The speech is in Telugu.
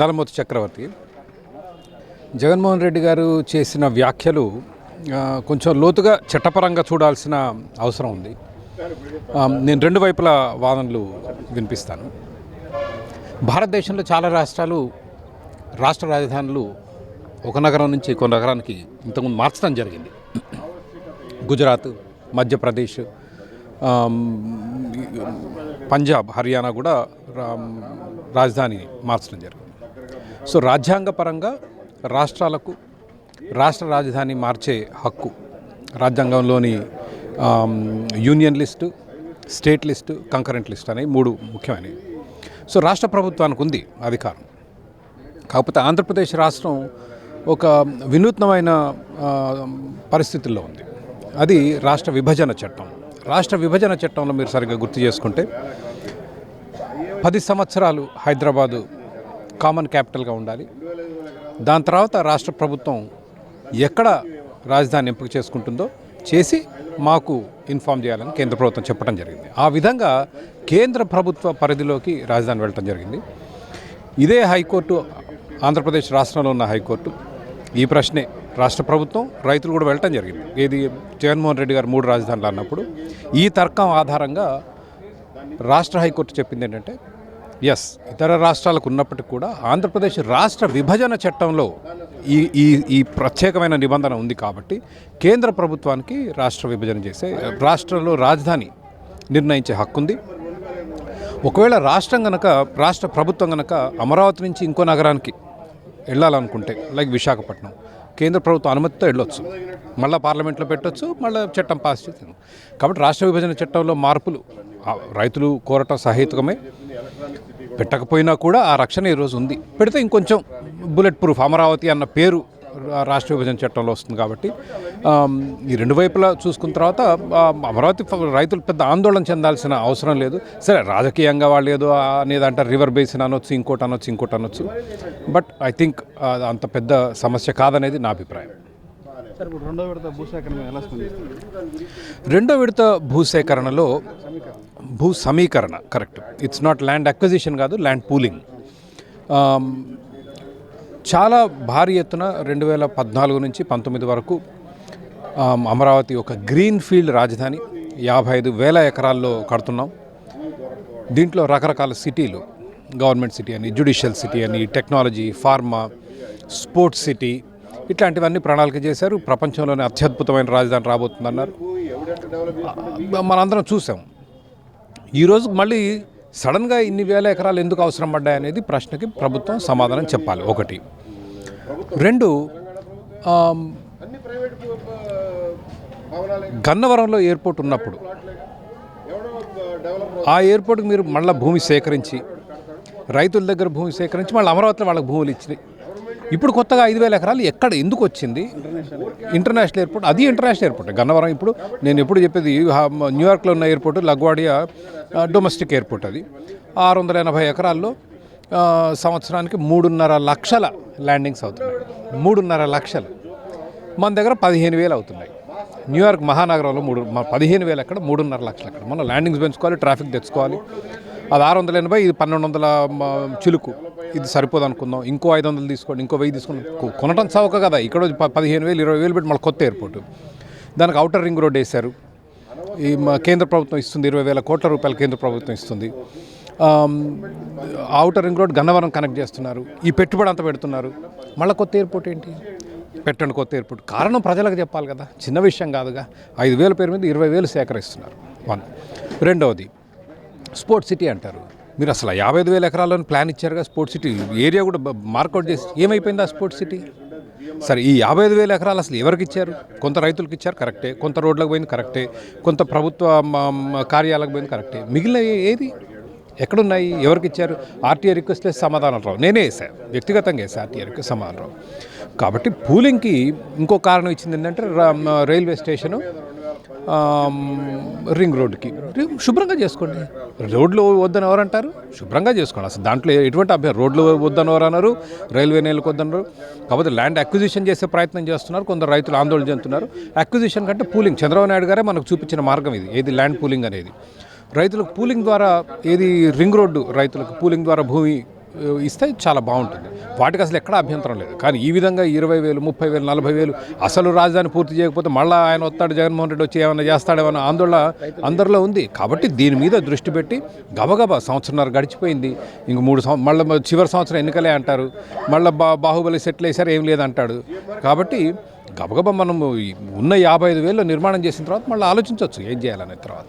నలమూతి చక్రవర్తి జగన్మోహన్ రెడ్డి గారు చేసిన వ్యాఖ్యలు కొంచెం లోతుగా చట్టపరంగా చూడాల్సిన అవసరం ఉంది. నేను రెండు వైపుల వాదనలు వినిపిస్తాను. భారతదేశంలో చాలా రాష్ట్రాలు రాష్ట్ర రాజధానులు ఒక నగరం నుంచి ఇంకో నగరానికి ఇంతకుముందు మార్చడం జరిగింది. గుజరాత్ మధ్యప్రదేశ్ పంజాబ్ హర్యానా కూడా రాజధాని మార్చడం జరిగింది. సో రాజ్యాంగపరంగా రాష్ట్రాలకు రాష్ట్ర రాజధాని మార్చే హక్కు. రాజ్యాంగంలోని union list state list concurrent list అనేవి మూడు ముఖ్యమైనవి. సో రాష్ట్ర ప్రభుత్వానికి ఉంది అధికారం. కాకపోతే ఆంధ్రప్రదేశ్ రాష్ట్రం ఒక వినూత్నమైన పరిస్థితుల్లో ఉంది. అది రాష్ట్ర విభజన చట్టం. రాష్ట్ర విభజన చట్టంలో మీరు సరిగ్గా గుర్తు చేసుకుంటే పది సంవత్సరాలు హైదరాబాదు కామన్ క్యాపిటల్గా ఉండాలి. దాని తర్వాత రాష్ట్ర ప్రభుత్వం ఎక్కడ రాజధాని ఎంపిక చేసుకుంటుందో చేసి మాకు ఇన్ఫామ్ చేయాలని కేంద్ర ప్రభుత్వం చెప్పడం జరిగింది. ఆ విధంగా కేంద్ర ప్రభుత్వ పరిధిలోకి రాజధాని వెళ్ళటం జరిగింది. ఇదే హైకోర్టు ఆంధ్రప్రదేశ్ రాష్ట్రంలో ఉన్న హైకోర్టు ఈ ప్రశ్నే రాష్ట్ర ప్రభుత్వం రైతులు కూడా వెళ్ళటం జరిగింది. ఏది జగన్మోహన్ రెడ్డి గారు మూడు రాజధానులు అన్నప్పుడు ఈ తర్కం ఆధారంగా రాష్ట్ర హైకోర్టు చెప్పింది ఏంటంటే ఎస్ ఇతర రాష్ట్రాలకు ఉన్నప్పటికీ కూడా ఆంధ్రప్రదేశ్ రాష్ట్ర విభజన చట్టంలో ఈ ఈ ఈ ప్రత్యేకమైన నిబంధన ఉంది కాబట్టి కేంద్ర ప్రభుత్వానికి రాష్ట్ర విభజన చేసే రాష్ట్రంలో రాజధాని నిర్ణయించే హక్కు ఉంది. ఒకవేళ రాష్ట్రం గనక రాష్ట్ర ప్రభుత్వం గనక అమరావతి నుంచి ఇంకో నగరానికి వెళ్ళాలనుకుంటే లైక్ విశాఖపట్నం కేంద్ర ప్రభుత్వం అనుమతితో వెళ్ళొచ్చు. మళ్ళీ పార్లమెంట్లో పెట్టొచ్చు మళ్ళీ చట్టం పాస్ చేసింది కాబట్టి రాష్ట్ర విభజన చట్టంలో మార్పులు రైతులు కోరటం సహేతుకమే. పెట్టకపోయినా కూడా ఆ రక్షణ ఈరోజు ఉంది. పెడితే ఇంకొంచెం బుల్లెట్ ప్రూఫ్ అమరావతి అన్న పేరు రాష్ట్ర విభజన చట్టంలో వస్తుంది కాబట్టి ఈ రెండు వైపులా చూసుకున్న తర్వాత అమరావతి రైతులు పెద్ద ఆందోళన చెందాల్సిన అవసరం లేదు. సరే రాజకీయంగా వాళ్ళు ఏదో అనేది అంటే రివర్ బేసిన్ అనొచ్చు ఇంకోటి అనొచ్చు ఇంకోటి అనొచ్చు. బట్ ఐ థింక్ అంత పెద్ద సమస్య కాదనేది నా అభిప్రాయం. రెండో విడత భూసేకరణ ఎలా రెండో విడత భూసేకరణలో భూ సమీకరణ correct it's not land acquisition కాదు ల్యాండ్ పూలింగ్ um, చాలా భారీ ఎత్తున రెండు వేల పద్నాలుగు నుంచి పంతొమ్మిది వరకు um, అమరావతి ఒక గ్రీన్ ఫీల్డ్ రాజధాని యాభై ఐదు వేల ఎకరాల్లో కడుతున్నాం. దీంట్లో రకరకాల సిటీలు గవర్నమెంట్ సిటీ అని జ్యుడిషియల్ సిటీ అని టెక్నాలజీ ఫార్మా స్పోర్ట్స్ సిటీ ఇట్లాంటివన్నీ ప్రణాళిక చేశారు. ప్రపంచంలోనే అత్యద్భుతమైన రాజధాని రాబోతుందన్నారు. మనందరం చూసాం. ఈరోజు మళ్ళీ సడన్గా ఇన్ని వేల ఎకరాలు ఎందుకు అవసరం పడ్డాయనేది ప్రశ్నకి ప్రభుత్వం సమాధానం చెప్పాలి. ఒకటి. రెండు గన్నవరంలో ఎయిర్పోర్ట్ ఉన్నప్పుడు ఆ ఎయిర్పోర్ట్కి మీరు మళ్ళీ భూమి సేకరించి రైతుల దగ్గర భూమి సేకరించి మళ్ళీ అమరావతిలో వాళ్ళకి భూములు ఇచ్చినాయి. ఇప్పుడు కొత్తగా ఐదు వేల ఎకరాలు ఎక్కడ ఎందుకు వచ్చింది? ఇంటర్నేషనల్ ఎయిర్పోర్ట్ అది ఇంటర్నేషనల్ ఎయిర్పోర్ట్. గన్నవరం ఇప్పుడు నేను ఎప్పుడు చెప్పేది న్యూయార్క్లో ఉన్న ఎయిర్పోర్ట్ లగ్వాడియా డొమెస్టిక్ ఎయిర్పోర్ట్ అది. ఆరు వందల ఎనభై ఎకరాల్లో సంవత్సరానికి మూడున్నర లక్షల ల్యాండింగ్స్ అవుతున్నాయి. మూడున్నర లక్షలు. మన దగ్గర పదిహేను వేలు అవుతున్నాయి. న్యూయార్క్ మహానగరంలో మూడు పదిహేను వేలు ఎక్కడ మూడున్నర లక్షలు ఎక్కడ. మనం ల్యాండింగ్స్ పెంచుకోవాలి ట్రాఫిక్ తెచ్చుకోవాలి. అది ఆరు వందల ఎనభై ఇది పన్నెండు వందల చిలుకు. ఇది సరిపోదు అనుకుందాం ఇంకో ఐదు వందలు తీసుకోండి ఇంకో వెయ్యి తీసుకోండి. కొనటం చవక కదా ఇక్కడ పదిహేను వేలు ఇరవై వేలు పెట్టి మళ్ళీ కొత్త ఎయిర్పోర్ట్. దానికి అవుటర్ రింగ్ రోడ్ వేశారు. ఈ మ- కేంద్ర ప్రభుత్వం ఇస్తుంది ఇరవై వేల కోట్ల రూపాయలు కేంద్ర ప్రభుత్వం ఇస్తుంది. Outer ring road Gannavaram connect చేస్తున్నారు. ఈ పెట్టుబడి అంతా పెడుతున్నారు. మళ్ళీ కొత్త ఎయిర్పోర్ట్ ఏంటి? పెట్టండి కొత్త ఎయిర్పోర్ట్. కారణం ప్రజలకు చెప్పాలి కదా చిన్న విషయం కాదుగా. ఐదు వేల పేరు మీద ఇరవై వేలు సేకరిస్తున్నారు. వన్. రెండవది స్పోర్ట్స్ సిటీ అంటారు. మీరు అసలు యాభై ఐదు వేల ఎకరాలను ప్లాన్ ఇచ్చారుగా స్పోర్ట్స్ సిటీ ఏరియా కూడా మార్కౌట్ చేసి ఏమైపోయింది ఆ స్పోర్ట్స్ సిటీ సరే ఈ యాభై ఐదు వేల ఎకరాలు అసలు ఎవరికి ఇచ్చారు? కొంత రైతులకు ఇచ్చారు కరెక్టే కొంత రోడ్లకు పోయింది కరెక్టే కొంత ప్రభుత్వ కార్యాలకు పోయింది కరెక్టే మిగిలిన ఏది? ఎక్కడున్నాయి? ఎవరికి ఇచ్చారు? ఆర్టీఐ రిక్వెస్ట్ చేసి సమాధానం రావు. నేనే వేసాను వ్యక్తిగతంగా వేసా ఆర్టీఐ రిక్వెస్ట్ సమాధానం రావు. కాబట్టి పూలింగ్కి ఇంకో కారణం ఇచ్చింది ఏంటంటే రైల్వే స్టేషను రింగ్ రోడ్డుకి. రింగ్ శుభ్రంగా చేసుకోండి. రోడ్లు వద్దని ఎవరు అంటారు? శుభ్రంగా చేసుకోండి. అసలు దాంట్లో ఎటువంటి అభ్యర్థి రోడ్లు వద్దని ఎవరు అన్నారు? రైల్వే నేలకు వద్దన్నారు. కాకపోతే ల్యాండ్ అక్విజిషన్ చేసే ప్రయత్నం చేస్తున్నారు. కొందరు రైతులు ఆందోళన చెందుతున్నారు. అక్విజిషన్ కంటే పూలింగ్. చంద్రబాబు నాయుడు గారే మనకు చూపించిన మార్గం ఇది. ఏది ల్యాండ్ పూలింగ్ అనేది. రైతులకు పూలింగ్ ద్వారా ఏది రింగ్ రోడ్డు రైతులకు పూలింగ్ ద్వారా భూమి ఇస్తే చాలా బాగుంటుంది. వాటికి అసలు ఎక్కడ అభ్యంతరం లేదు. కానీ ఈ విధంగా ఇరవై వేలు ముప్పై వేలు నలభై వేలు అసలు రాజధాని పూర్తి చేయకపోతే మళ్ళీ ఆయన వస్తాడు జగన్మోహన్ రెడ్డి వచ్చి ఏమైనా చేస్తాడేమన్న ఆందోళన అందరిలో ఉంది. కాబట్టి దీని మీద దృష్టి పెట్టి గబగబా సంవత్సరంన్నర గడిచిపోయింది. ఇంక మూడు సంవత్సరం మళ్ళీ చివరి సంవత్సరం ఎన్నికలే అంటారు. మళ్ళీ బా బాహుబలి సెటిల్ వేసారు ఏం లేదంటాడు. కాబట్టి గబగబా మనం ఉన్న యాభై ఐదు వేలు నిర్మాణం చేసిన తర్వాత మళ్ళీ ఆలోచించవచ్చు ఏం చేయాలనే తర్వాత.